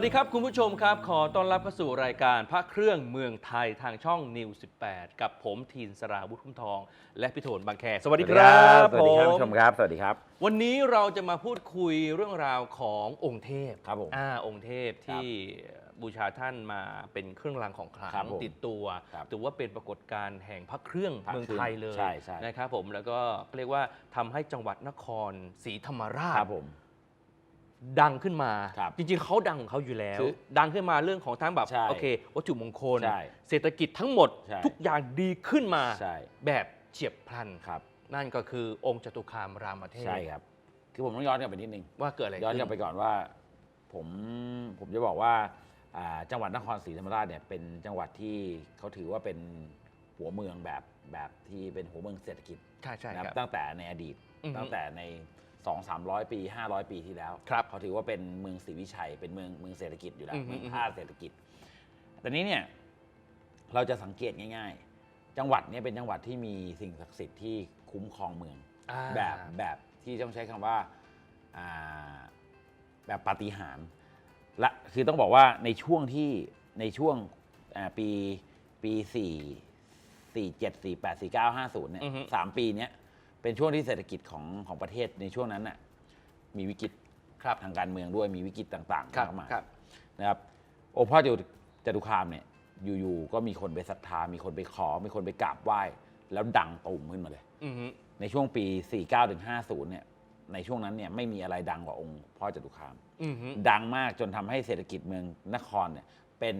วัสดีครับ คุณผู้ชมครับ ขอต้อนรับเข้าสู่รายการพระเครื่องเมืองไทยทางช่องนิว 18 กับผมทีนสราวุฒิพุ่มทอง และพิโถนบางแค สวัสดีครับสวัสดีครับผผู้ชมครับ สวัสดีครับ วันนี้เราจะมาพูดคุยเรื่องราวขององค์เทพครับผมอ่าองค์เทพที่บูชาท่านมาเป็นเครื่องรางของขลังครับผมติดตัวครับถือว่าเป็นปรากฏการณ์แห่งพระเครื่องพระเมืองเครื่องไทยเลยใช่ใช่นะครับผมแล้วก็เรียกว่าทำให้จังหวัดนครศรีธรรมราชครับผม ดังขึ้นมา ครับจริงๆเขาดังของเขาอยู่แล้ว คือดังขึ้นมาเรื่องของทั้งแบบใช่โอเค วัตถุมงคล ใช่เศรษฐกิจทั้งหมดใช่ ทุกอย่างดีขึ้นมา ใช่แบบเฉียบพลัน ครับนั่นก็คือองค์จตุคามรามเทพใช่ครับ คือผมต้องย้อนกลับไปนิดนึง ว่าเกิดอะไรย้อนกลับขึ้ไปก่อนว่า ผมผมจะบอกว่าอ่าจังหวัดนครศรีธรรมราชเนี่ยเป็นจังหวัดที่เขาถือว่าเป็นหัวเมืองแบบแบบที่เป็นหัวเมืองเศรษฐกิจใช่ใช่นะครับครับตั้งแต่ในอดีต อือฮึตั้งแต่ใน 2 3 0 0 ปี 500 ปีที่แล้ว ครับเขาถือว่าเป็นเมืองศรีวิชัย เป็นเมืองเมืองเศรษฐกิจอยู่แล้ว อือฮึเมืองท่าเศรษฐกิจ แต่นี้เนี่ยเราจะสังเกตง่าย ๆ จังหวัดเนี้เป็นจังหวัดที่มีสิ่งศักดิ์สิทธิ์ที่คุ้มครองเมือง อ่า แบบแบบที่ต้องใช้คำว่าอ่าแบบปาฏิหาริย์และคือต้องบอกว่าในช่วงที่ในช่วงอ่าปีปีสี่สี่เจ็ดสี่แปดสี่เก้าห้าศูนย์เนี่ยอือฮึ สามปีเนี้ย เป็นช่วงที่เศรษฐกิจของของประเทศในช่วงนั้นน่ะมีวิกฤตครับทางการเมืองด้วยมีวิกฤตต่างๆครับมากมายครับนะครับโอพ่อจตุจตุคามเนี่ยอยู่ๆก็มีคนไปศรัทธา มีคนไปขอ มีคนไปกราบไหว้ แล้วดังตุ่มขึ้นมาเลยอือฮึในช่วงปี 49ถึง50เนี่ยในช่วงนั้นเนี่ยไม่มีอะไรดังกว่าองค์พ่อจตุคาม อือฮึดังมากจนทำให้เศรษฐกิจเมืองนครเนี่ยเป็น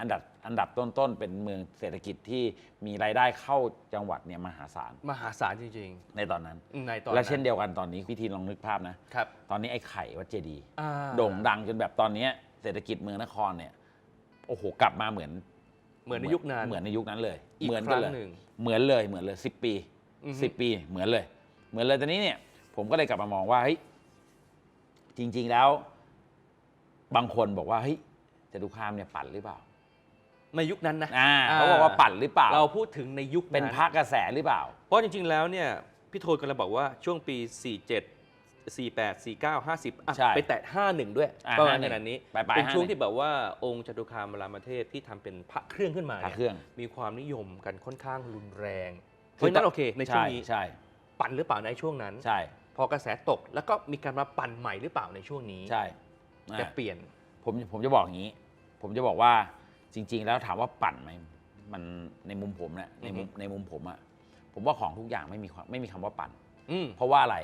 อันดับอันดับต้นๆ เป็นเมืองเศรษฐกิจที่มีรายได้เข้าจังหวัดเนี่ยมหาศาลมหาศาลจริงในตอนนั้น ๆ ในตอนและเช่นเดียวกันตอนนี้พิธีลองนึกภาพนะ ครับตอนนี้ไอ้ไข่วัดเจดีย์อ่าโด่งดังจนแบบตอนเนี้ยเศรษฐกิจเมืองนครเนี่ยโอ้โหกลับมาเหมือนเหมือนในยุคนั้น เหมือนในยุคนั้นเลยอีกเหมือนคกัรั้นงเลยหนึ่งเหมือนเลยเหมือนเลยสิบปีอือฮึ สิบปีเหมือนเลย เหมือนเลยตอนนี้เนี่ย ผมก็เลยกลับมามองว่าเฮ้ยจริง ๆแล้ว บางคนบอกว่าเฮ้ยจตุคามเนี่ยปั่นหรือเปล่า ในยุคนั้นนะอ่าเขาบอกว่าปั่นหรือเปล่า เราพูดถึงในยุคเป็นพระกระแสหรือเปล่า เพราะจริง ๆ แล้วเนี่ยพี่โทนกำลังบอกว่าช่วงปี 47 48 49 50อะใช่ไปแตะ 51 ด้วยอ่าประมาณ51ขนาดนี้ปลายๆเป็นช่วง51ที่แบบว่าองค์จตุคามรามเทพที่ทำเป็นพระเครื่องขึ้นมาพระนี่ยเครื่องมีความนิยมกันค่อนข้างรุนแรง เพคือราะฉะนั้นโอเคในช่วงใช่นี้ ใช่ปั่นหรือเปล่าในช่วงนั้น ใช่พอกระแสตกแล้วก็มีการมาปั่นใหม่หรือเปล่าในช่วงนี้ใช่จะอ่าเปลี่ยน ผมผมจะบอกอย่างนี้ ผมจะบอกว่า จริง ๆ แล้วถามว่าปั่นไหมมันในมุมผมเนี่ยในมุมอือฮึในมุมผมอะผมว่าของทุกอย่างไม่มีความไม่มีคำว่าปั่น อืม เพราะว่าอะไร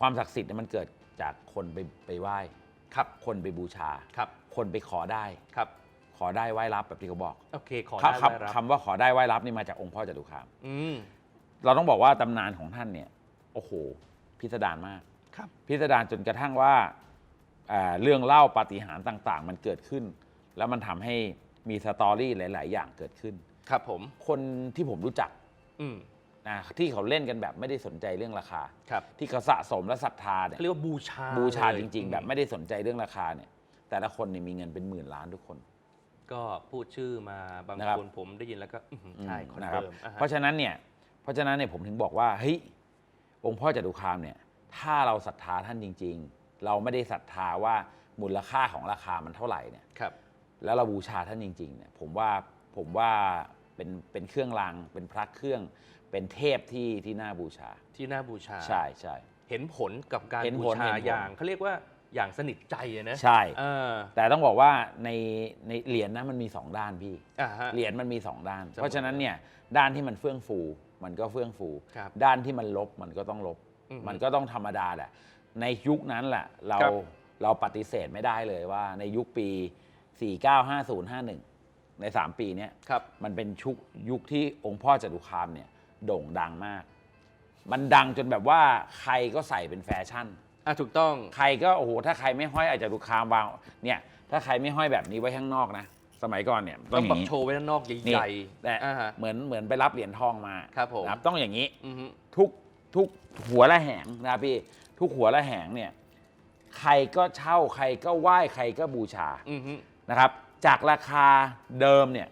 ความศักดิ์สิทธิ์เนี่ยมันเกิดจากคนไปไปไหว้ครับคนไปบูชาครับ คนไปขอได้ ครับขอได้ไหว้รับแบบที่เขาบอกโอเคขอคได้ไหมรับำคำว่าขอได้ไหว้รับนี่มาจากองค์พ่อจตุคาม อืม เราต้องบอกว่าตำนานของท่านเนี่ย โอ้โห พิสดารมาก ครับ พิสดารจนกระทั่งว่าอ่าเรื่องเล่าปาฏิหาริย์ต่าง ๆ มันเกิดขึ้น แล้วมันทำให้มีสตอรี่หลาย ๆ อย่างเกิดขึ้น ครับผม คนที่ผมรู้จักอืมนะที่เขาเล่นกันแบบไม่ได้สนใจเรื่องราคา ครับที่เขาสะสมและศรัทธาเนี่ยเขาเรียกว่าบูชาบูชาเลยจริง ๆ แบบไม่ได้สนใจเรื่องราคาเนี่ย แต่ละคนเนี่ยมีเงินเป็นหมื่นล้านทุกคน ก็พูดชื่อมาบางนะครับ คนผมได้ยินแล้วก็อื้อหือใช่อืมคอนนะครับเฟิร์มอ่าฮะเพราะฉะนั้นเนี่ย เพราะฉะนั้นเนี่ยผมถึงบอกว่าเฮ้ยองค์พ่อจตุคามเนี่ย ถ้าเราศรัทธาท่านจริง ๆ เราไม่ได้ศรัทธาว่ามูลค่าของราคามันเท่าไหร่เนี่ย ครับ แล้วเราบูชาท่านจริงๆเนี่ยผมว่าผมว่าเป็นเป็นเครื่องรางเป็นพระเครื่อง เป็นเทพที่ที่น่าบูชา ที่น่าบูชา ใช่ใช่ เห็นผลกับการเห็นบูผลชาเห็นผล อย่างเขาเรียกว่าอย่างสนิทใจอะนะใช่ เออแต่ต้องบอกว่าในในเหรียญนะมันมีสองด้านพี่ อ่าฮะ เหรียญมันมีสองด้านเสมอเพราะฉะนั้นเนี่ยด้านที่มันเฟื่องฟูมันก็เฟื่องฟู ครับด้านที่มันลบมันก็ต้องลบ อือฮึมันก็ต้องธรรมดาแหละ ในยุคนั้นแหละเราครับ เราปฏิเสธไม่ได้เลยว่าในยุคปี 495051 ใน 3 ปีเนี้ยครับ มันเป็นชุกยุคที่องค์พ่อจตุคามเนี่ยโด่งดังมาก มันดังจนแบบว่าใครก็ใส่เป็นแฟชั่น อะถูกต้อง ใครก็โอ้โหถ้าใครไม่ห้อยอาจจะดูคามวางเนี่ยถ้าใครไม่ห้อยแบบนี้ไว้ข้างนอกนะ สมัยก่อนเนี่ยต้องอแบบย่างนี้โชว์ไว้ด้านนอกนี่ใหญ่แต่ๆอ่าฮะ เหมือนเหมือนไปรับเหรียญทองมาครับผม นะต้องอย่างนี้ อือฮึ ทุกทุกหัวละแหงนะครับพี่ ทุกหัวละแหงเนี่ย ใครก็เช่าใครก็ไหว้ใครก็บูชา อือฮึ นะครับ จากราคาเดิมเนี่ย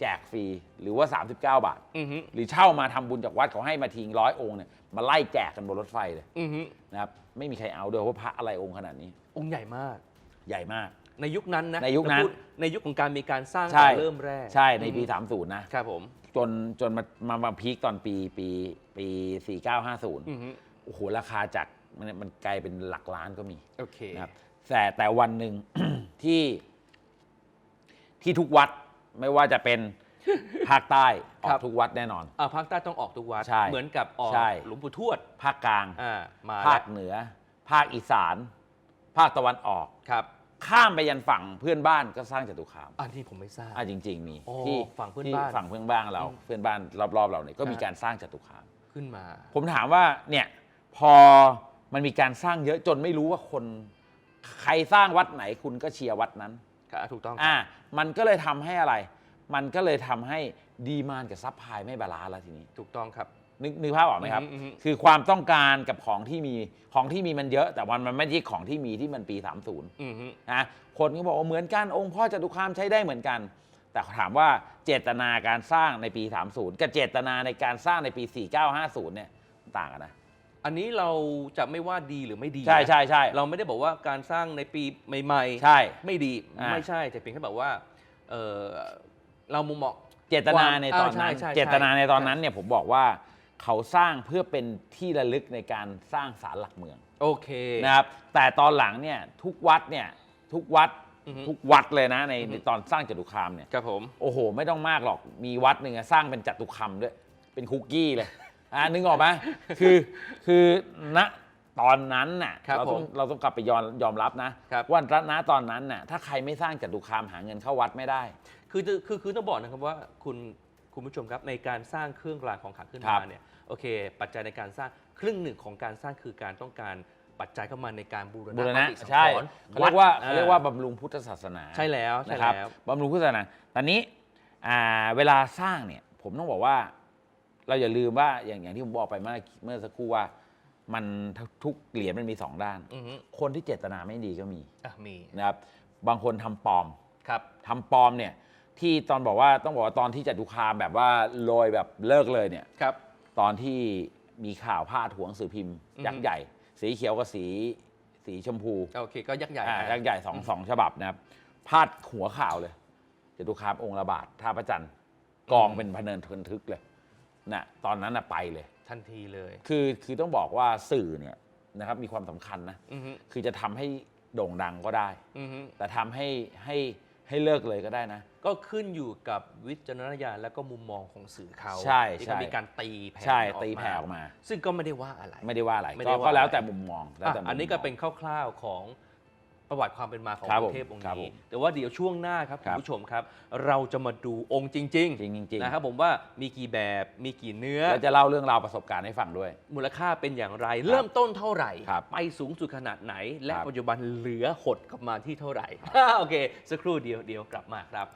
แจกฟรีหรือว่า 39 บาท อือฮึหรือเช่ามาทำบุญจากวัดเขาให้มาทิ้งร้อยองค์เนี่ยมาไล่แจกกันบนรถไฟเลยอือฮึนะครับไม่มีใครเอาด้วยว่าพระอะไรองค์ขนาดนี้องค์ใหญ่มาก ใหญ่มาก ในยุคนั้นนะในยุคนั้น จะพูดในยุคของการมีการสร้างใช่แต่เริ่มแรกใช่ในปี อือฮึ30 นะ ครับผมจนจนมามามาพีคตอนปีปีปี 4950 อือฮึโอ้โห ราคาจากมันมันไกลเป็นหลักล้านก็มีโอเคนะครับแต่แต่วันหนึ่ง ที่ที่ทุกวัดไม่ว่าจะเป็นภาคใต้ออกทุกวัดแน่นอน อ่าภาคใต้ต้องออกทุกวัดใช่เหมือนกับออกใช่ หลวงปู่ทวดภาคกลาง อ่ามาภาแล้ควเหนือ ภาคอีสาน ภาคตะวันออก ครับ ข้ามไปยันฝั่งเพื่อนบ้านก็สร้างจตุคามอันนี้ผมไม่ทราบ อะจริง ๆ มีโอ้ที่ฝั่งเพื่อนที่บ้านฝั่งเพื่อนบ้านเรา อืมเพื่อนบ้านรอบๆเราเนี่ยก็มีฮะ การสร้างจตุคาม ขึ้นมา ผมถามว่าเนี่ยพอมันมีการสร้างเยอะจนไม่รู้ว่าคน ใครสร้างวัดไหนคุณก็เชียร์วัดนั้นครับถูกต้องครับอ่ามันก็เลยทำให้อะไร มันก็เลยทำให้ดีมานกับซัพพลายไม่บาลานซ์แล้วทีนี้ ถูกต้องครับนึกนึกภาพออกไหมครับอือฮึอือฮึคือความต้องการกับของที่มี ของที่มีมันเยอะ แต่วันมันไม่ใช่ของที่มีที่มันปี 30อือฮึนะคนก็บอกว่าเหมือนกันองค์พ่อจตุคามใช้ได้เหมือนกัน แต่ถามว่าเจตนาการสร้างในปี 30 กับเจตนาในการสร้างในปี 4950 เนี่ยต่างกันนะ อันนี้เราจะไม่ว่าดีหรือไม่ดีใช่นะใช่ใช่เราไม่ได้บอกว่าการสร้างในปีใหม่ๆใช่ ไม่ดีอ่า ไม่ใช่แต่เพียงแค่แบบว่าเออเรามุมมอง เจตนาในตอนนั้น อ่าใช่ใช่เจตนาในตอนนั้นใช่เนี่ยผมบอกว่าเขาสร้างเพื่อเป็นที่ระลึกในการสร้างศาลหลักเมืองโอเค นะครับ แต่ตอนหลังเนี่ยทุกวัดเนี่ยทุกวัดอือฮึทุกวัดเลยนะในอือฮึ ในตอนสร้างจตุคามเนี่ย ครับผม โอ้โห ไม่ต้องมากหรอกมีวัดหนึ่งอะสร้างเป็นจตุคามด้วย เป็นคุกกี้เลย อ่านึกออกไหมคือคือณตอนนั้นน่ะครับเราต้องผมเราต้องกลับไปยอมยอมรับนะครับ ว่าณตอนนั้นน่ะถ้าใครไม่สร้างจตุคามหาเงินเข้าวัดไม่ได้ คือจะคือคือต้องบอกนะครับว่าคุณคุณผู้ชมครับในการสร้างเครื่องรางของขลังขึ้นครัมาบเนี่ยโอเค ปัจจัยในการสร้างครึ่งหนึ่งของการสร้างคือการต้องการปัจจัยเข้ามาในการบูรบูรณะณะปฏิสังใช่ขรณ์เขาเรียกว่าอ่เขาเรียกว่าบำรุงพุทธศาสนาใช่แล้วใช่นะครับแล้ว บำรุงพุทธศาสนาตอนนี้อ่าเวลาสร้างเนี่ยผมต้องบอกว่า เราอย่าลืมว่าอย่างอย่างที่ผมบอกไปเมื่อเมื่อสักครู่ว่า มันทุกเหรียญมันมีสองด้าน อือฮึคนที่เจตนาไม่ดีก็มีอะมีนะครับบางคนทำปลอม ครับ ทำปลอมเนี่ยที่ตอนบอกว่าต้องบอกว่าตอนที่จตุคามแบบว่าโรยแบบเลิกเลยเนี่ย ครับ ตอนที่มีข่าวพาดหัวหนังสือพิมพ์อือฮึ ยักษ์ใหญ่ สีเขียวกับสีสีชมพูโอเค ก็ยักษ์ใหญ่อ่านะยักษ์ใหญ่สองสองฉบับนะครับพาดหัวข่าวเลยจตุคามองค์ระบาดท่าพระจันทร์กองเป็นพะเนินทึกเลย นะตอนนั้นน่ะไปเลย ทันทีเลย คือคือต้องบอกว่าสื่อเนี่ยนะครับมีความสำคัญนะ อือฮึคือจะทำให้โด่งดังก็ได้ อือฮึแต่ทำให้ให้ให้เลิกเลยก็ได้นะ ก็ขึ้นอยู่กับวิจารณญาณและก็มุมมองของสื่อเขาใช่ที่ใช่เขามีการตีแผ่ใช่ออกตีแผ่ออกมา ซึ่งก็ไม่ได้ว่าอะไร ไม่ได้ว่าอะไรไม่ได้ก็ว่าก็แล้วอะไร แต่มุมมองแล้วแต่มุมอะอันนี้ก็มง เป็นคร่าวๆของ ประวัติความเป็นมาของครับกผมรุงเทพองค์ครับผนี้มแต่ว่าเดี๋ยวช่วงหน้าครับคคุรัณบผู้ชมครับ เราจะมาดูองค์จริงจริงจริงๆ นะครับผมว่ามีกี่แบบมีกี่เนื้อ แล้วจะเล่าเรื่องราวประสบการณ์ให้ฟังด้วย มูลค่าเป็นอย่างไร เริ่มต้นเท่าไหร่ ครับไปสูงสุดขนาดไหน และครับ ปัจจุบันเหลือหดกลับมาที่เท่าไหร่ โอเค สักครู่เดียวเดียวกลับมาครับ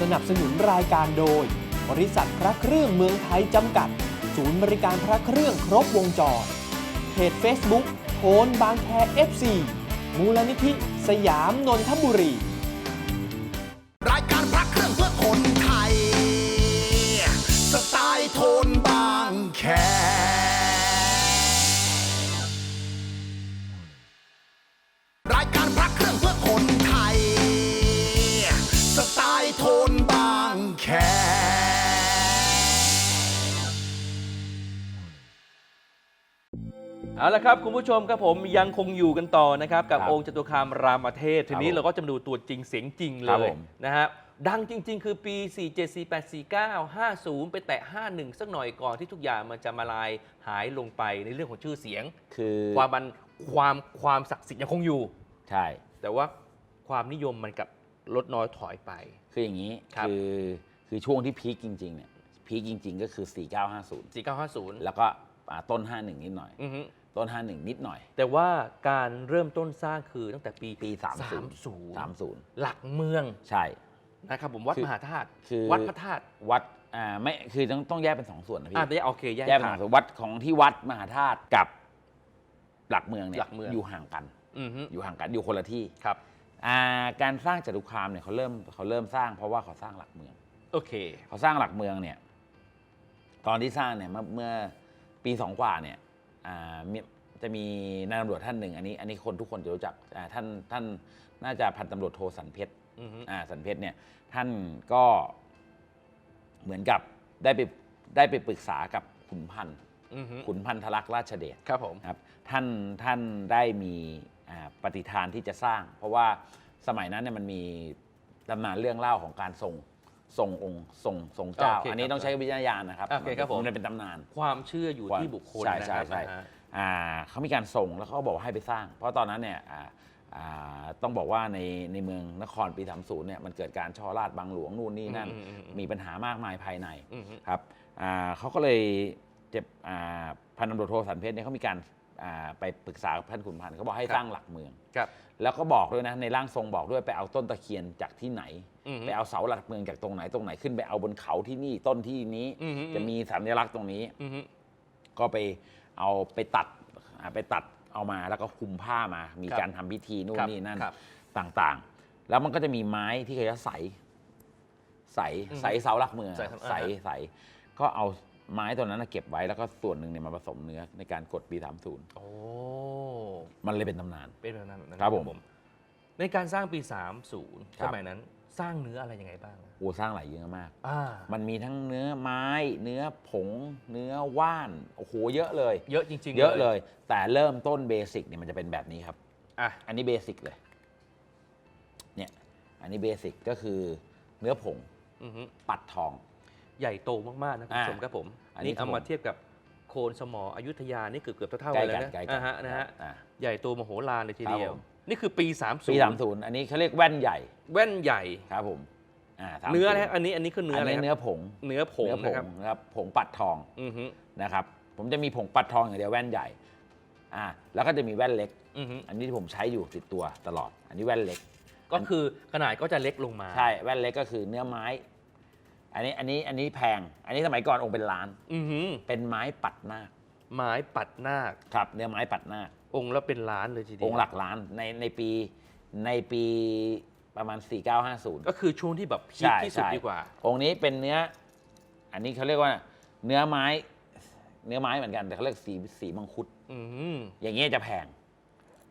สนับสนุนรายการโดย บริษัทพระเครื่องเมืองไทยจำกัด ศูนย์บริการพระเครื่องครบวงจรเพจ Facebook โทนบางแค FC มูลนิธิสยามนนทบุรี รายการ ละครับ คุณผู้ชมครับผมยังคงอยู่กันต่อนะครับ กับครับองค์จตุคามรามเทพทีนี้ครับผมเราก็จะมาดูตัวจริงเสียงจริงเลครับยผม นะฮะดังจริง ๆ คือปี 47 48 49 50 ไปแตะ 51 สักหน่อยก่อนที่ทุกอย่างมันจะมาลายหายลงไปในเรื่องของชื่อเสียง คือความมันความความศักดิ์สิทธิ์ยังคงอยู่ ใช่ แต่ว่าความนิยมมันกลับลดน้อยถอยไป คืออย่างนี้ครับ คือคือช่วงที่พีคจริงๆเนี่ยพีคจริง ๆ ก็คือ 4950 4950แล้วก็อ่าต้น 51 นิดหน่อย อือฮึ ต้น 51 นิดหน่อย แต่ว่าการเริ่มต้นสร้างคือตั้งแต่ปีปี30 30 30 หลักเมืองใช่ นะครับผมวัดคือ มหาธาตุคือวัดพระธาตุวัดอ่าไม่คือต้องต้องแยกเป็นสองส่วนนะอ่าพี่ได้โอเคแยกแยกเป็นสขาอดงส่วนวัดของที่วัดมหาธาตุกับหลักเมืองเนี่ยหลักเมืองอยู่ห่างกัน อือฮึอยู่ห่างกันอยู่คนละที่ครับ อ่าการสร้างจตุคามเนี่ยเขาเริ่มเขาเริ่มสร้างเพราะว่าเขาสร้างหลักเมือง โอเค เขาสร้างหลักเมืองเนี่ย ตอนที่สร้างเนี่ยเมื่อเมื่อปีสองกว่าเนี่ยอ่ามี จะมีนายตำรวจท่านหนึ่งอันนี้อันนี้คนทุกคนจะรู้จักอ่าท่านท่านน่าจะพันตำรวจโทสันเพชรอือฮึอ่าสันเพชรเนี่ยท่านก็เหมือนกับได้ไปได้ไปปรึกษากับขุนพันธ์อือฮึขุนพันธลักษณ์ราชเดชครับผมครับท่านท่านได้มีอ่าปฏิฐานที่จะสร้าง เพราะว่าสมัยนั้นเนี่ยมันมีตำนานเรื่องเล่าของการทรง ทรงองค์ทรงทรงเจ้า โอเคครับอันนี้ต้องใช้วิจารณญาณนะครับโอเคครับผม นเป็นตำนานความเชื่ออยู่ที่บุคคลใช่นะใช่ครับใช่นะฮะ อ่าเขามีการส่งแล้วเขาก็บอกว่าให้ไปสร้าง เพราะตอนนั้นเนี่ยอ่าอ่าต้องบอกว่าในในเมืองนครปี 30เนี่ยมันเกิดการช่อราดบังหลวงนู่นนี่นั่น อืมอืมอืม มีปัญหามากมายภายในอือฮึ ครับอ่าเขาก็เลยเจ็บอ่าพันตำรวจโทสันเพชรเนี่ยเขามีการอ่าไปปรึกษากับท่านขุนพันธ์เขาบอกให้ครับ สร้างหลักเมือง ครับ แล้วก็บอกด้วยนะในร่างทรงบอกด้วยไปเอาต้นตะเคียนจากที่ไหนอือฮึ ไปเอาเสาหลักเมืองจากตรงไหนตรงไหนขึ้นไปเอาบนเขาที่นี่ต้นที่นี้อือฮึจะมีสัญลักษณ์ตรงนี้อือฮึก็ไปเอาไปตัดอ่าไปตัดเอามาแล้วก็คลุมผ้ามา มีครับการทำพิธีนู่นครับนี่นั่นครับต่างๆ แล้วมันก็จะมีไม้ที่เขาจะใสใสอืมใสเสาหลักเมืองใส่ครับใสอ่าฮะใสก็เอาไม้ตัวนั้นนะเก็บไว้แล้วก็ส่วนหนึ่งเนี่ยมาผสมเนื้อในการกดปีสามศูนย์โอ้มันเลยเป็นตำนาน เป็นแบบนั้นนะครับผม ในการสร้างปีครั30บสมัยนั้น สร้างเนื้ออะไรยังไงบ้างอะโอ้สร้างหลายเยอะมาก อ่ามันมีทั้งเนื้อไม้ เนื้อผง เนื้อว่านโอ้โหเยอะเลย เยอะจริงๆเยอะเลย แต่เริ่มต้นเบสิกเนี่ยมันจะเป็นแบบนี้ครับ อะอันนี้เบสิกเลย เนี่ยอันนี้เบสิกก็คือเนื้อผงอือฮึปัดทอง ใหญ่โตมากๆนะคุณผู้ชมอ่าครับผมอันนี้นี่เอาครับผมมาเทียบกับโคนสมออยุธยานี่เกือบเกือบๆเท่าๆใกล้กันเลยกันนะใกล้กัอ่าฮะนะฮะ อ่า ใหญ่โตมโหฬารเลยทีเดียว ครับผม นี่คือปี 30ปีสามศูนย์อันนี้เขาเรียกแว่นใหญ่ แว่นใหญ่ครับผมอ่า30เนื้ออะไรฮะอันนี้อันนี้คือเนื้ออันอะไรนี้ครับเนื้อผงเนื้อผงเนื้อผนะงครับนะครับผงปัดทองอือฮึนะครับ ผมจะมีผงปัดทองอย่างเดียวแว่นใหญ่อ่าแล้วก็จะมีแว่นเล็กอือฮึอันนี้ที่ผมใช้อยู่ติดตัวตลอด อันนี้แว่นเล็ก ก็คือขนาดก็จะเล็กลงมาใช่แว่นเล็กก็คือเนื้อไม้ อันนี้อันนี้อันนี้แพง อันนี้สมัยก่อนองค์เป็นล้านอือฮึเป็นไม้ปัดหน้าคไม้ปัดนาคครับ เนื้อไม้ปัดหน้าค องค์ละเป็นล้านเลยทีเดียวองค์หลักล้านในในปีในปีประมาณ 4950 ก็คือช่วงที่แบบพีคใช่ที่สุดใช่ดีกว่า องค์นี้เป็นเนื้อ อันนี้เขาเรียกว่า เนื้อไม้ เนื้อไม้เหมือนกันแต่เขาเรียกสีสีมังคุดอืมอย่างเงี้ยจะแพง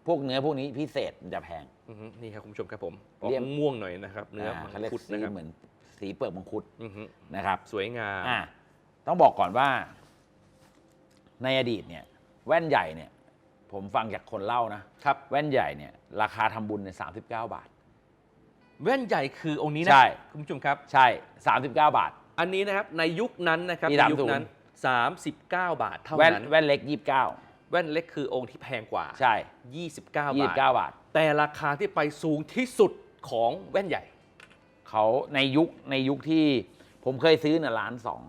พวกเนื้อพวกนี้พิเศษมันจะแพงอือฮึนี่ครับคุณผู้ชมครับผมออกเรียกม่วงๆหน่อยนะครับ เนื้ออ่ามัเขาเรียงกคุดสีนะครับเหมือนสีเปลือกมังคุดอือฮึนะครับ สวยงามอ่าต้องบอกก่อนว่า ในอดีตเนี่ย แว่นใหญ่เนี่ย ผมฟังจากคนเล่านะครับ แว่นใหญ่เนี่ยราคาทำบุญเนี่ยสาบาท แว่นใหญ่คือองค์นี้นะใช่ คุณผู้ชมครับ ใช่ 39 บาท อันนี้นะครับในยุคนั้นนะครับปีในยุค30 นั้น 39 บาทเท่าแว่นนั้นแว่นเล็ก 29 แว่นเล็กคือองค์ที่แพงกว่า ใช่ 29 บาท29บาท แต่ราคาที่ไปสูงที่สุดของแว่นใหญ่ เขาในยุคในยุคที่ผมเคยซื้อเนี่ยล้านสอง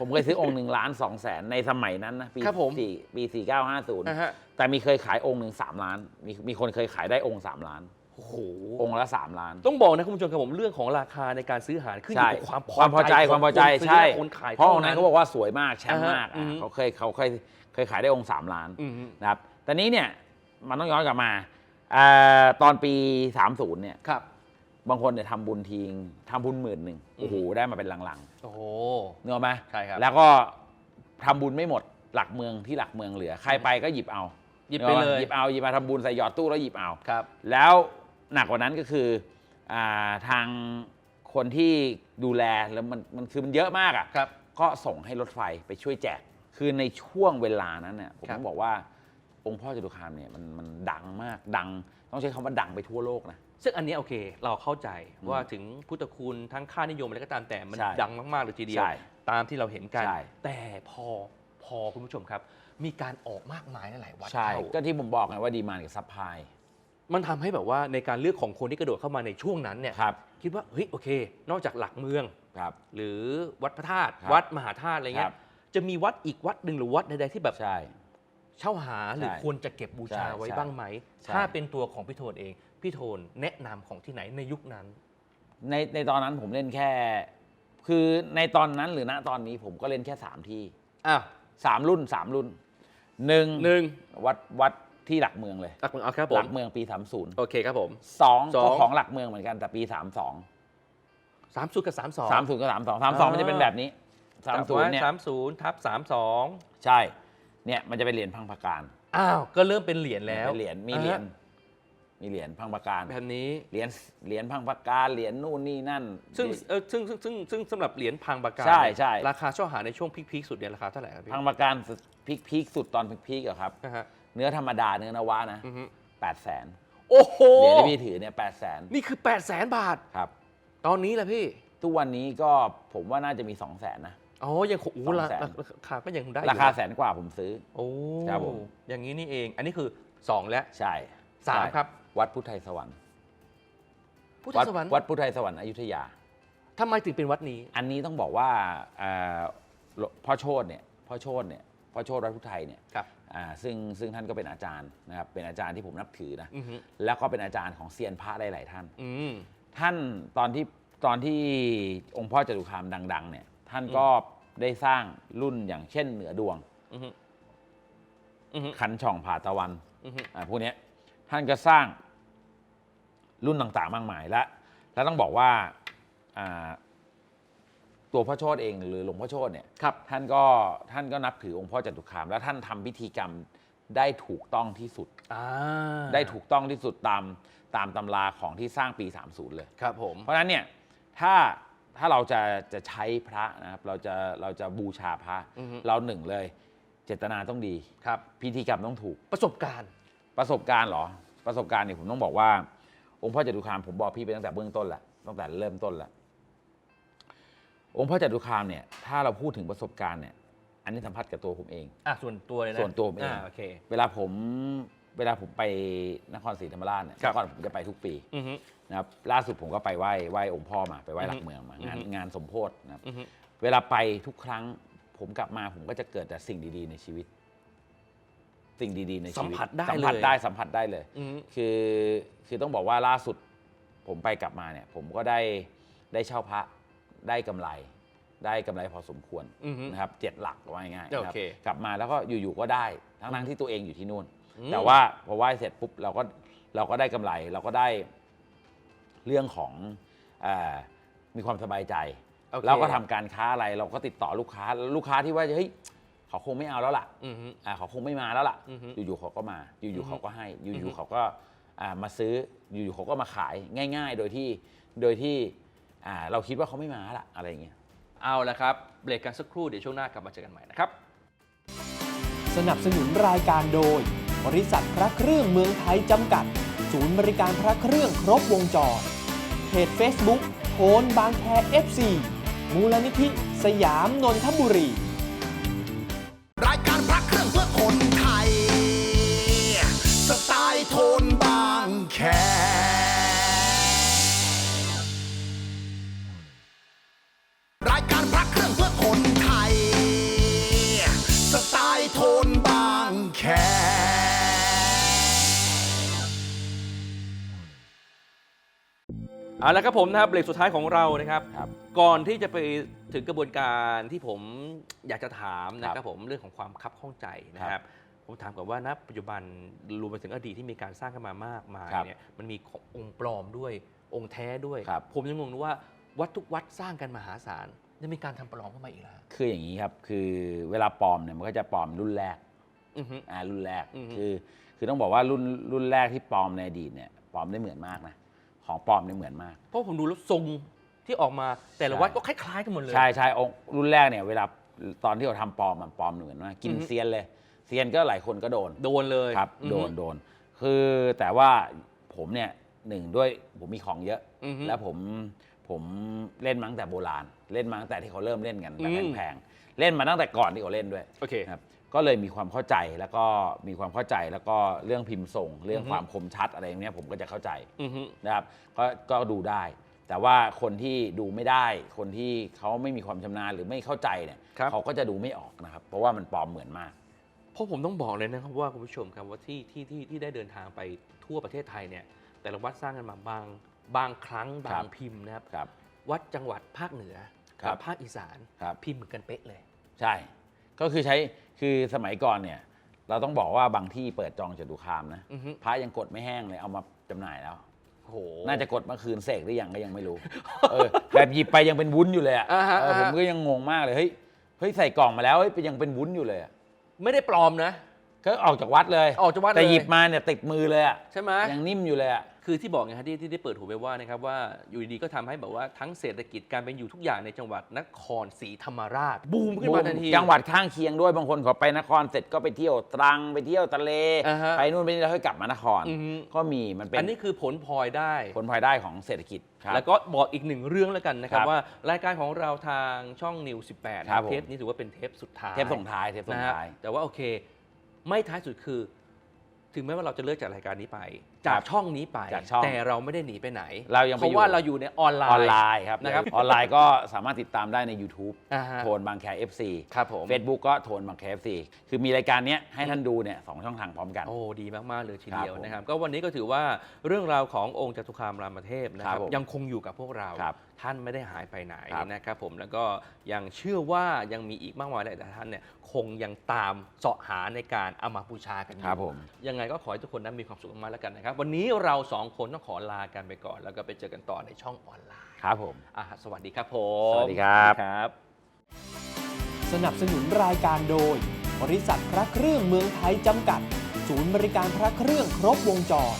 ผมเคยซื้อองค์หนึ่งล้านสองแสนในสมัยนั้นนะปีครับผมสี่ปีสี่เก้าห้าศูนย์นะฮะ แต่มีเคยขายองค์หนึ่งสามล้าน มีมีคนเคยขายได้องค์สามล้าน โอ้โห องค์ละสามล้าน ต้องบอกนะคุณผู้ชมครับผมเรื่องของราคาในการซื้อหาขึ้นอใช่ยู่กับความความพอใจขงความพอใจคนซื้ใช่และคนขายเพราะองค์ท่นั้นเขาบอกว่าสวยมากแชมป์อ่าฮะมากอือะอฮึเขาเคยเขาเคยเคยขายได้องค์สามล้านอืมนะครับแต่นี้เนี่ยมันต้องย้อนกลับมาเอ่อตอนปี 30เนี่ยครับ บางคนเนี่ยทำบุญทีงทำบุญหมื่นหนึ่งอืมโอ้โหได้มาเป็นหลัง โอ้โหๆเนื้ออกไหมใช่ครับ แล้วก็ทำบุญไม่หมดหลักเมืองที่หลักเมืองเหลือ ใครไปก็หยิบเอาหยิบไปเลยหยิบเอาหยิบมาทำบุญใส่หยอดตู้แล้วหยิบเอาครับ แล้วหนักกว่านั้นก็คืออาทางคนที่ดูแลแล้วมันมันคือมันเยอะมากอะครับ ก็ส่งให้รถไฟไปช่วยแจก คือในช่วงเวลานั้นเนี่ยผมครับ ต้องบอกว่าองค์พ่อจตุคามเนี่ยมันมันดังมากดัง ต้องใช้คำว่าดังไปทั่วโลกนะ ซึ่งอันนี้โอเคเราเข้าใจว่าถึงพุทธคุณทั้งค่านิยมอะไรก็ตามแต่มันใช่ดังมาก ๆ เลยทีเดียว ใช่ตามที่เราเห็นกัน ใช่ แต่พอพอคุณผู้ชมครับ มีการออกมากมายหลายๆวัดใช่เข้า ก็ที่ผมบอกไงว่าดีมานกับซัพพลาย มันทำให้แบบว่าในการเลือกของคนที่กระโดดเข้ามาในช่วงนั้นเนี่ยครับ คิดว่าเฮ้ยโอเค นอกจากหลักเมือง ครับ หรือวัดพระธาตุครับวัดมหาธาตุอะไรเงี้ครัยบ จะมีวัดอีกวัดหนึ่งหรือวัดใดๆที่แบบใช่ เช่าหาหรือใช่ควรจะเก็บบูชาใช่ไว้ใช่บ้างไหม ใช่ ถ้าเป็นตัวของพี่โทนเอง พี่โทนแนะนำของที่ไหนในยุคนั้น ในในตอนนั้นผมเล่นแค่ คือในตอนนั้นหรือณตอนนี้ผมก็เล่นแค่สามที่อ้าวสามรุ่นสามรุ่นหนึ่งหนึ่งวัดวัดที่หลักเมืองเลยหลักเมืองเอาครับผหลัมกเมืองปีสามศูนย์โอเคครับผมสองสอง ก็ของหลักเมืองเหมือนกันแต่ปีสามสองสามศูนย์กับสามสองสามศูนย์ก็สามสองสามสองมันจะเป็นแบบนี้สามศูนย์เนี่ยสามศูนย์ทับสามสองใช่เนี่ยมันจะเป็นเหรียญพังประการ อ้าว ก็เริ่มเป็นเหรียญแล้ว เป็นเหรียญมีเหรียญ มีเหรียญพังประการแบบนี้เหรียญเหรียญพังประการเหรียญนู่นนี่นั่น ซึ่งเออซึ่งซึ่งซึ่งซึ่งสำหรับเหรียญพังปากกาใช่ใช่ ราคาเช่าหาในช่วงพีคๆสุดเนี่ยราคาเท่าไหร่ครับพี่พังประการพีคพีคสุดตอนพีคๆอะครับ นะฮะเนื้อธรรมดาเนื้อนวะนะอือฮึแปดแสนโอ้โหเหรียญที่พี่ถือเนี่ยแปดแสนนี่คือ8ปดแสนบาท ครับ ตอนนี้แหละพี่ทุกวันนี้ก็ผมว่าน่าจะมีสองแสนนะ อ๋อยังคงโอ้สองราแสน ราคาก็ยังได้อยู่ราคาแสนกว่าผมซื้อ โอ้ครับผม อย่างนี้นี่เอง อันนี้คือ 2 แล้วใช่สามใช่ครับ วัดพุทธไทยสวรรค์พุทธวัดสวรรค์วัดพุทธไทยสวรรค์อยุธยาทำไมถึงเป็นวัดนี้ อันนี้ต้องบอกว่าเอ่อพ่อโชตเนี่ยพ่อโชตเนี่ยพ่อโชตวัดพุทธไทยเนี่ยครับ อ่าซึ่งซึ่งท่านก็เป็นอาจารย์นะครับเป็นอาจารย์ที่ผมนับถือนะอือฮึ แล้วก็เป็นอาจารย์ของเซียนพระได้หลายท่าน อืม ท่านตอนที่ตอนที่องค์พ่อจตุคามดัง ๆ เนี่ย ท่านก็ได้สร้างรุ่นอย่างเช่นเหนือดวง อือฮึอือฮึคันช่องผ่าตะวันอือฮึ อ่าพวกเนี้ย ท่านก็สร้างรุ่นต่างๆ มากมายและ แล้วต้องบอกว่าอ่าตัวพ่อโชตเองหรือหลวงพ่อโชตเนี่ยครับท่านก็ท่านก็นับถือองค์พ่อจตุคาม แล้วท่านทำพิธีกรรมได้ถูกต้องที่สุดอ่าได้ถูกต้องที่สุดตามตามตำราของที่สร้างปี 30 เลยครับผม เพราะฉะนั้นเนี่ยถ้าถ้าเราจะจะใช้พระนะครับเราจะเราจะบูชาพระอือฮึเราหนึ่งเลย เจตนาต้องดีครับ พิธีกรรมต้องถูกประสบการณ์ ประสบการณ์เหรอ ประสบการณ์เนี่ยผมต้องบอกว่า องค์พ่อจตุคามผมบอกพี่ไปตั้งแต่เบื้องต้นแหละตั้งแต่เริ่มต้นแล้วองค์พ่อจตุคามเนี่ยถ้าเราพูดถึงประสบการณ์เนี่ย อันนี้สัมผัสกับตัวผมเอง อะส่วนตัวเลยนะส่วนตัวผมเอง อ่าโอเค เวลาผมเวลาผมไปนครศรีธรรมราชเนี่ยครับเมื่อก่อนผมจะไปทุกปีอือฮึ นะครับล่าสุดผมก็ไปไหว้ไหว้องค์พ่อมาไปไหว้อือฮึหลักเมืองมางานอือฮึงานสมโพธินะครับ อือฮึ เวลาไปทุกครั้งผมกลับมาผมก็จะเกิดแต่สิ่งดีๆในชีวิต สิ่งดีๆในชีวิตสัมผัสได้สัมผัสเลย ได้สัมผัสได้เลย อือฮึคือคือต้องบอกว่าล่าสุดผมไปกลับมาเนี่ย ผมก็ได้ได้เช่าพระได้กำไร ได้กำไรพอสมควรอือฮึนะครับเจ็ดหลักว่าง่ายๆนะครับโอเคกลับมาแล้วก็อยู่ๆก็ได้ทั้งๆที่ตัวเองอยู่ที่นู่น อืม แต่ว่าพอไหว้เสร็จปุ๊บเราก็เราก็ได้กำไร เราก็ได้เรื่องของเออมีความสบายใจ โอเคเราก็ทำการค้าอะไรเราก็ติดต่อลูกค้าลูกค้าที่ว่าเฮ้ย เขาคงไม่เอาแล้วล่ะอือฮึ อ่าเขาคงไม่มาแล้วล่ะ อือฮึอยู่ๆเขาก็มาออือฮึยู่ๆเขาก็ให้ออือฮึยู่ๆเขาก็อ่ามาซื้อ อยู่ๆเขาก็มาขายง่าย ๆ โดยที่ โดยที่อ่าเราคิดว่าเขาไม่มาละอะไรอย่างเงี้ย เอาละครับเบรกกันสักครู่เดี๋ยวช่วงหน้ากลับมาเจอกันใหม่นะครับ สนับสนุนรายการโดย บริษัทพระเครื่องเมืองไทยจำกัด ศูนย์บริการพระเครื่องครบวงจรเพจ Facebook โทนบางแค FC มูลนิธิสยามนนทบุรีร เอาละครับผมนะครับเบรกสุดท้ายของเรานะครับ ครับ ก่อนที่จะไปถึงกระบวนการที่ผมอยากจะถามนะคครัรับบผมเรื่องของความคับข้องใจนะคครัรับบผมถามก่อนว่าณปัจจุบันรวมไปถึงอดีตที่มีการสร้างขึ้นมามากมายครับเนี่ยมันมีขององค์ปลอมด้วยองค์แท้ด้วย ครับ ผมยังงงว่าวัดทุกวัดสร้างกันมหาศาลยังมีการทำปลอมเข้ามาอีกแล้วคืออย่างนี้ครับ คือเวลาปลอมเนี่ยมันก็จะปลอมรุ่นแรก อือฮึ อ่ารุ่นแรกอือฮึ คือคือต้องบอกว่ารุ่นรุ่นแรกที่ปลอมในอดีตเนี่ยปลอมได้เหมือนมากนะ ของปลอมเนี่ยเหมือนมาก เพราะผมดูแล้วทรงที่ออกมาแต่ละใช่วัดก็คล้ายๆกันหมดเลย ใช่ใช่องค์รุ่นแรกเนี่ยเวลาตอนที่เราทำปลอมมันปลอมเหมือนมากกินอือฮึเซียนเลยเซียนก็หลายคนก็โดนโดนเลยครับอือฮึโดนโดน คือแต่ว่าผมเนี่ยหนึ่งด้วยผมมีของเยอะอือฮึแล้วผมผมเล่นมาตั้งแต่โบราณ เล่นมาตั้งแต่ที่เขาเริ่มเล่นกันแบบอืมแพงๆเล่นมาตั้งแต่ก่อนที่เขาเล่นด้วยโอเคครับ ก็เลยมีความเข้าใจแล้วก็มีความเข้าใจแล้วก็เรื่องพิมพ์ส่ง เรื่องอือฮึความคมชัดอะไรอย่างเนี้ยผมก็จะเข้าใจอือฮึ นะครับก็ก็ดูได้ แต่ว่าคนที่ดูไม่ได้ คนที่เขาไม่มีความชำนาญหรือไม่เข้าใจเนี่ยครับ เขาก็จะดูไม่ออกนะครับ เพราะว่ามันปลอมเหมือนมาก เพราะผมต้องบอกเลยนะครับว่าคุณผู้ชมครับว่าที่ที่ที่ที่ได้เดินทางไปทั่วประเทศไทยเนี่ยแต่ละวัดสร้างกันมาบางบางครั้งครับาบงพิมพ์นะครับ ครับ วัดจังหวัดภาคเหนือครักับ ภาคอีสานครับ พิมพ์เหมือนกันเป๊ะเลย ใช่ ก็คือใช้ คือสมัยก่อนเนี่ย เราต้องบอกว่าบางที่เปิดจองจตุคามนะอือฮึ พระยังกดไม่แห้งเลยเอามาจำหน่ายแล้ว โอ้โห น่าจะกดเมื่อคืนเสกหรือยังก็ยังไม่รู้ เออแบบหยิบไปยังเป็นวุ้นอยู่เลยอะอ่าฮะเออผมอ่าฮะก็ยังงงมากเลยเฮ้ยเฮ้ยใส่กล่องมาแล้วเฮ้ยยังเป็นวุ้นอยู่เลยอะไม่ได้ปลอมนะ ก็ออกจากวัดเลยออกจากวัดแต่เลยหยิบมาเนี่ยติดมือเลยอะใช่ไหมยังนิ่มอยู่เลยอะ คือที่บอกไงครับที่ที่ได้เปิดหูไปว่านะครับว่าอยู่ดีๆก็ทำให้แบบว่าทั้งเศรษฐกิจการเป็นอยู่ทุกอย่างในจังหวัดนครศรีธรรมราชบูมขึ้นมาทันที จังหวัดข้างเคียงด้วยบางคนเขาไปนครเสร็จก็ไปเที่ยวตรังไปเที่ยวทะเลอ่าฮะไปนู่นไปนี่แล้วค่อยกลับมานคร อือฮึ ก็มีมันเป็นอันนี้คือผลพลอยได้ ผลพลอยได้ของเศรษฐกิจครับ แล้วก็บอกอีกหนึ่งเรื่องแล้วกันนะครับ ครับว่ารายการของเราทางช่องนิว18ครับผม เทปนี้ถือว่าเป็นเทปสุดท้ายเทปส่งท้ายเทปส่งนะฮะท้าย แต่ว่าโอเค ไม่ท้ายสุดคือ ถึงแม้ว่าเราจะเลิกจากรายการนี้ไป จากช่องนี้ไป จากช่อง แต่เราไม่ได้หนีไปไหนเรายังไปเพราะอยู่ว่าเราอยู่ในออนไลน์ออนไลน์ครับนะครับ ออนไลน์ก็สามารถติดตามได้ใน YouTube อ่าฮะ โทนบางแค FC ครับผม Facebook ก็โทนบางแค FC คือมีรายการเนี้ยให้ท่านดูเนี่ยสองช่องทางพร้อมกัน โอ้ดีมากๆเลยทีเดียวครับผมนะครับ ก็วันนี้ก็ถือว่าเรื่องราวขององค์จตุคามรามเทพนะคครัรับบผมยังคงอยู่กับพวกเรา ครับ ท่านไม่ได้หายไปไหนครับนะครับผมแล้วก็ยังเชื่อว่ายังมีอีกมากมายหลายท่านเนี่ยคงยังตามเสาะหาในการเอามาบูชากันอยู่ครับผมยังไงก็ขอให้ทุกคนนั้นมีความสุขมากๆแล้วกันนะครับ วันนี้เราสองคนต้องขอลากันไปก่อน แล้วก็ไปเจอกันต่อในช่องออนไลน์ครับผมอะสวัสดีครับผมสวัสดีครับครับ สนับสนุนรายการโดย บริษัทพระเครื่องเมืองไทยจำกัด ศูนย์บริการพระเครื่องครบวงจร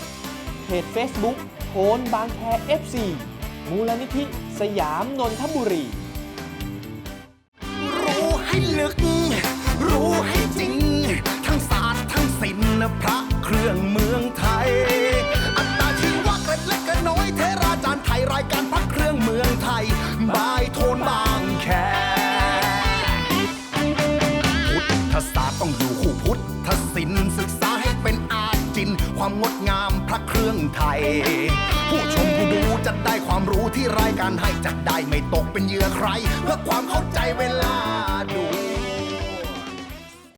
เพจ Facebook โทนบางแค FC มูลนิธิสยามนนทบุรี รู้ให้ลึก รู้ให้จริง ทั้งศาสตร์ทั้งศิลป์พระเครื่องเมืองไทย อัตตาชีวะเกร็ดเล็กเกร็ดน้อยเทราจารย์ไทยรายการพระเครื่องเมืองไทยบายโทนบางแคพุทธศาสตร์ต้องอยู่คู่พุทธศิลป์ศึกษาให้เป็นอาจิน ความงดงามพระเครื่องไทย ที่รายการให้จะได้ไม่ตกเป็นเหยื่อใคร เพื่อความเข้าใจเวลา